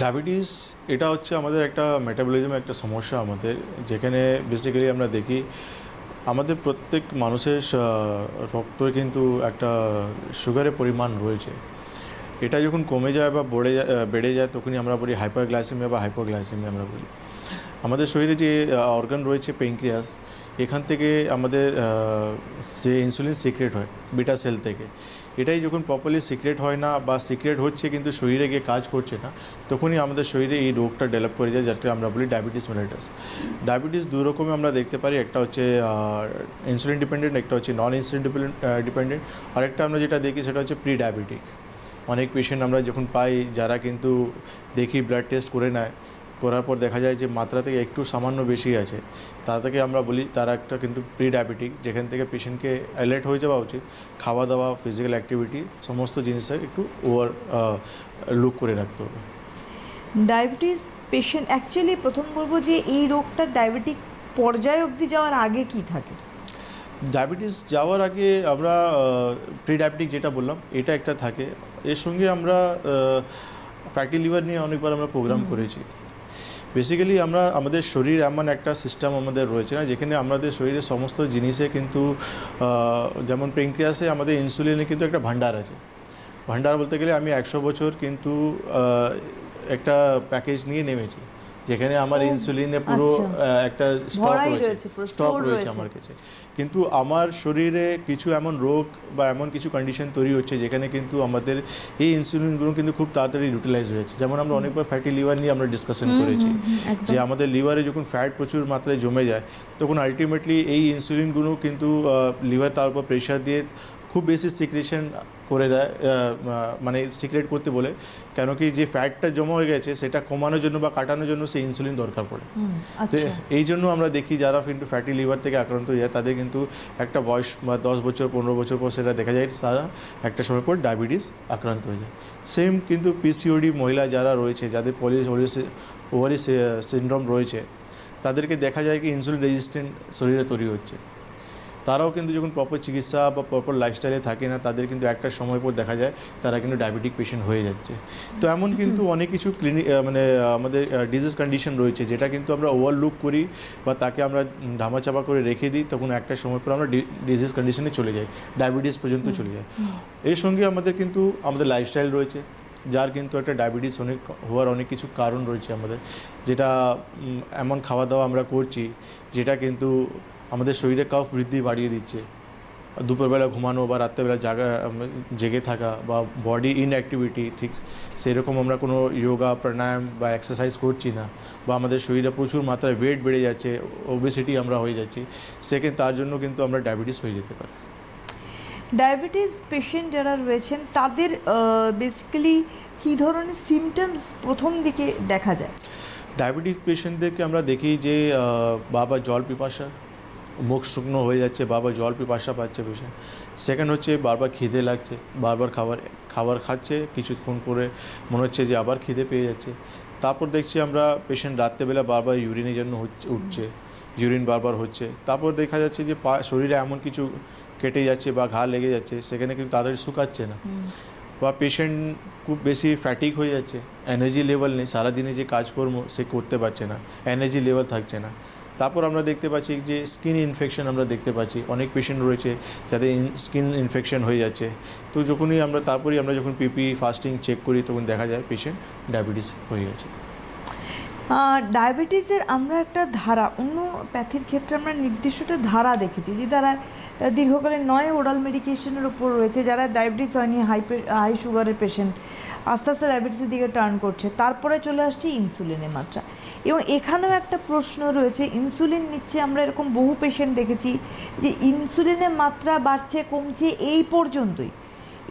Diabetes, এটা হচ্ছে আমাদের একটা মেটাবলিজম একটা সমস্যা আমাদের, যেখানে বেসিক্যালি আমরা দেখি আমাদের প্রত্যেক মানুষের রক্তে কিন্তু একটা সুগারের পরিমাণ রয়েছে। এটা যখন কমে যায় বা বেড়ে যায় বেড়ে যায়, তখনই আমরা বলি হাইপারগ্লাইসেমিয়া বা হাইপোগ্লাইসেমিয়া আমরা বলি। আমাদের শরীরে যে অর্গান রয়েছে পেঙ্ক্রিয়াস এখান থেকে আমাদের যে ইনসুলিন সিক্রেট হয় বিটা সেল থেকে, এটাই যখন প্রপারলি সিক্রেট হয় না বা সিক্রেট হচ্ছে কিন্তু শরীরে গিয়ে কাজ করছে না, তখনই আমাদের শরীরে এই রোগটা ডেভেলপ করে যায় যাকে আমরা বলি ডায়াবেটিস মেলাইটাস ডায়াবেটিস দু রকমে আমরা দেখতে পারি, একটা হচ্ছে ইনসুলিন ডিপেন্ডেন্ট একটা হচ্ছে নন ইনসুলিন ডিপেন্ডেন্ট আরেকটা আমরা যেটা দেখি সেটা হচ্ছে প্রি ডায়াবেটিক অনেক পেশেন্ট আমরা যখন পাই, যারা কিন্তু দেখি ব্লাড টেস্ট করে নেয় করার পর দেখা যায় যে মাত্রা থেকে একটু সামান্য বেশি আছে। তারা থেকে আমরা বলি তারা একটা কিন্তু প্রি ডায়াবেটিক যেখান থেকে পেশেন্টকে অ্যালার্ট হয়ে যাওয়া উচিত খাওয়া দাওয়া ফিজিক্যাল অ্যাক্টিভিটি সমস্ত জিনিসটা একটু ওভার লুক করে রাখতে হবে। ডায়াবেটিস পেশেন্ট অ্যাকচুয়ালি প্রথম বলব যে এই রোগটা ডায়াবেটিক পর্যায়ে অবধি যাওয়ার আগে কি থাকে? ডায়াবেটিস যাওয়ার আগে আমরা প্রি ডায়াবেটিক যেটা বললাম এটা একটা থাকে। এর সঙ্গে আমরা ফ্যাটি লিভার নিয়ে অনেকবার আমরা প্রোগ্রাম করেছি। বেসিক্যালি আমরা আমাদের শরীর এমন একটা সিস্টেম আমাদের রয়েছে না, যেখানে আমাদের শরীরের সমস্ত জিনিসে কিন্তু যেমন প্রিঙ্কিয়াসে আমাদের ইনসুলিনে কিন্তু একটা ভাণ্ডার আছে। ভাণ্ডার বলতে গেলে আমি একশো বছর কিন্তু একটা প্যাকেজ নিয়ে নেমেছি। যেখানে আমার ইনসুলিনে পুরো আচ্ছা। একটা স্টক রয়েছে স্টক রয়েছে। আমার কাছে কিন্তু আমার শরীরে কিছু এমন রোগ বা এমন কিছু কন্ডিশন তৈরি হচ্ছে যেখানে কিন্তু আমাদের এই ইনসুলিনগুলো কিন্তু খুব তাড়াতাড়ি ইউটিলাইজ হয়েছে যেমন আমরা অনেকবার ফ্যাটি লিভার নিয়ে আমরা ডিসকাশন করেছি যে আমাদের লিভারে যখন ফ্যাট প্রচুর মাত্রায় জমে যায় তখন আলটিমেটলি এই ইনসুলিনগুলো কিন্তু লিভার তার উপর প্রেশার দিয়ে খুব বেশি সিক্রেশন করে দেয় মানে সিক্রেট করতে বলে কেন কি যে ফ্যাটটা জমা হয়ে গেছে সেটা কমানোর জন্য বা কাটানোর জন্য সেই ইনসুলিন দরকার পড়ে। তো আচ্ছা। এই জন্য আমরা দেখি যারা কিন্তু ফ্যাটি লিভার থেকে আক্রান্ত হয়ে যায় তাদের কিন্তু একটা বয়স বা দশ বছর পনেরো বছর পর সেটা দেখা যায় তারা একটা সময় পর ডায়াবেটিস আক্রান্ত হয়ে যায়। সেম কিন্তু পিসিওডি মহিলা যারা রয়েছে যাদের পলি ওভারি সিনড্রোম রয়েছে তাদেরকে দেখা যায় কি ইনসুলিন রেজিস্ট্যান্ট শরীরে তৈরি হচ্ছে। তারাও কিন্তু যখন প্রপার চিকিৎসা বা প্রপার লাইফস্টাইলে থাকে না তাদের কিন্তু একটা সময় পর দেখা যায় তারা কিন্তু ডায়াবেটিক পেশেন্ট হয়ে যাচ্ছে। তো এমন কিন্তু অনেক কিছু ক্লিনিক মানে আমাদের ডিজিজ কন্ডিশন রয়েছে যেটা কিন্তু আমরা ওভারলুক করি বা তাকে আমরা ধামাচাপা করে রেখে দিই তখন একটা সময় পর আমরা ডিজিজ কন্ডিশনে চলে যাই ডায়াবেটিস পর্যন্ত চলে যায় এর সঙ্গে আমাদের কিন্তু আমাদের লাইফস্টাইল রয়েছে যার কিন্তু একটা ডায়াবেটিস অনেক হওয়ার অনেক কিছু কারণ রয়েছে আমাদের যেটা এমন খাওয়া দাওয়া আমরা করছি যেটা কিন্তু আমাদের শরীরে কাফ বৃদ্ধি বাড়িয়ে দিচ্ছে। দুপুরবেলা ঘুমানো বা রাত্রেবেলা জাগা জেগে থাকা বা বডি ইনঅ্যাক্টিভিটি ঠিক সেরকম আমরা কোনো যোগা প্রাণায়াম বা এক্সারসাইজ করছি না বা আমাদের শরীরে প্রচুর মাত্রায় ওয়েট বেড়ে যাচ্ছে ওবেসিটি আমরা হয়ে যাচ্ছি সেকেন্ড তার জন্য কিন্তু আমরা ডায়াবেটিস হয়ে যেতে পারি। ডায়াবেটিস পেশেন্ট যারা রয়েছেন তাদের বেসিক্যালি কী ধরনের সিমটমস প্রথম দিকে দেখা যায়? ডায়াবেটিস পেশেন্টদেরকে আমরা দেখি যে বাবা জল পিপাসা মুখ শুকনো হয়ে যাচ্ছে বাবা জল পিপাসা পাচ্ছে পেশেন্ট সেকেন্ড হচ্ছে বারবার খিদে লাগছে বারবার খাবার খাবার খাচ্ছে কিছুক্ষণ করে মনে হচ্ছে যে আবার খিদে পেয়ে যাচ্ছে। তারপর দেখছি আমরা পেশেন্ট রাত্রেবেলা বারবার ইউরিনের জন্য হচ্ছে উঠছে ইউরিন বারবার হচ্ছে। তারপর দেখা যাচ্ছে যে পা শরীরে এমন কিছু কেটে যাচ্ছে বা ঘা লেগে যাচ্ছে সেখানে কিন্তু তাড়াতাড়ি শুকাচ্ছে না। বা পেশেন্ট খুব বেশি ফ্যাটিক হয়ে যাচ্ছে এনার্জি লেভেল নেই সারাদিনে যে কাজকর্ম সে করতে পারছে না এনার্জি লেভেল থাকছে না। তারপর আমরা দেখতে পাচ্ছি যে স্কিন ইনফেকশন আমরা দেখতে পাচ্ছি। অনেক পেশেন্ট রয়েছে যাদের স্কিন ইনফেকশন হয়ে যাচ্ছে। তো যখনই আমরা তারপরেই আমরা যখন পিপি ফাস্টিং চেক করি তখন দেখা যায় পেশেন্ট ডায়াবেটিস হয়ে গেছে। ডায়াবেটিসের আমরা একটা ধারা অন্য প্যাথির ক্ষেত্রে আমরা নির্দিষ্টটা ধারা দেখেছি যে তারা আহ, দীর্ঘকালীন নয় ওরাল মেডিকেশনের উপর রয়েছে যারা ডায়াবেটিস হয়নি হাই হাই সুগারের পেশেন্ট আস্তে আস্তে ডায়াবেটিসের দিকে টার্ন করছে তারপরে চলে আসছে ইনসুলিনের মাত্রা। এবং এখানেও একটা প্রশ্ন রয়েছে ইনসুলিন নিচ্ছে আমরা এরকম বহু পেশেন্ট দেখেছি যে ইনসুলিনের মাত্রা বাড়ছে, কমছে এই পর্যন্তই।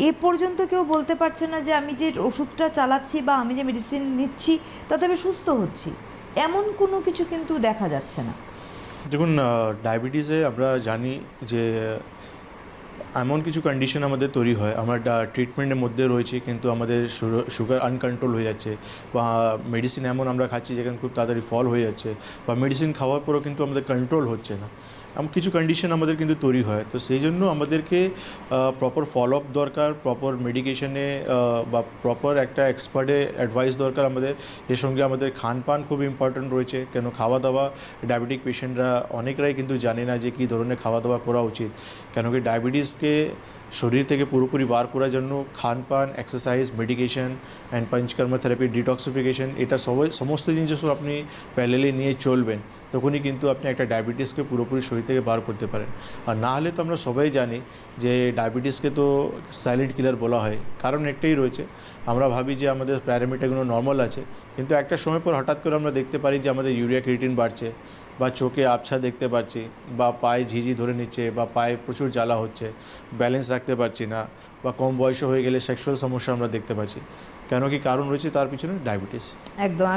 এ পর্যন্ত কেউ বলতে পারছে না যে আমি যে ওষুধটা চালাচ্ছি বা আমি যে মেডিসিন নিচ্ছি তাতে আমি সুস্থ হচ্ছি। এমন কোনো কিছু কিন্তু দেখা যাচ্ছে না। দেখুন ডায়াবেটিসে আমরা জানি যে এমন কিছু কন্ডিশন আমাদের তৈরি হয়। আমার ট্রিটমেন্টের মধ্যে রয়েছে, কিন্তু আমাদের সুগার আনকন্ট্রোল হয়ে যাচ্ছে বা মেডিসিন এমন আমরা খাচ্ছি যেখানে খুব তাড়াতাড়ি ফল হয়ে যাচ্ছে বা মেডিসিন খাওয়ার পরেও কিন্তু আমাদের কন্ট্রোল হচ্ছে না। কিছু কন্ডিশন আমাদের কিন্তু তৈরি হয়। তো সেই জন্য আমাদেরকে প্রপার ফলো আপ দরকার প্রপার মেডিকেশনে বা প্রপার একটা এক্সপার্টে অ্যাডভাইস দরকার আমাদের। এর সঙ্গে আমাদের খান পান খুব ইম্পর্ট্যান্ট রয়েছে। কেন খাওয়া দাওয়া ডায়াবেটিক পেশেন্টরা অনেকরাই কিন্তু জানে না যে কী ধরনের খাওয়া দাওয়া করা উচিত। কেন কি ডায়াবেটিসকে শরীর থেকে পুরোপুরি বার করার জন্য খানপান exercise medication and Panchakarma therapy detoxification এটা সবাই, সমস্ত জিনিস আপনি প্যালেলে নিয়ে চলবেন, তখনই কিন্তু আপনি একটা ডায়াবেটিসকে পুরোপুরি শরীর থেকে বার করতে পারেন। আর না হলে তো আমরা সবাই জানি যে ডায়াবেটিসকে তো সাইলেন্ট কিলার বলা হয়, কারণ একটাই রয়েছে, আমরা ভাবি যে আমাদের প্যারামিটারগুলো নর্মাল আছে, কিন্তু একটা সময় পর হঠাৎ করে আমরা দেখতে পারি যে আমাদের ইউরিয়া ক্রিটিন বাড়ছে বা চোখে আবছা দেখতে পাচ্ছি বা পায়ে ঝিঝি ধরে নিচ্ছে বা পায়ে প্রচুর জ্বালা হচ্ছে ব্যালেন্স রাখতে পারছি না বা কম বয়সে হয়ে গেলে সেক্সুয়াল সমস্যা আমরা দেখতে পাচ্ছি। কেন কি কারণ রয়েছে তার পিছনে? ডায়াবেটিস একদম।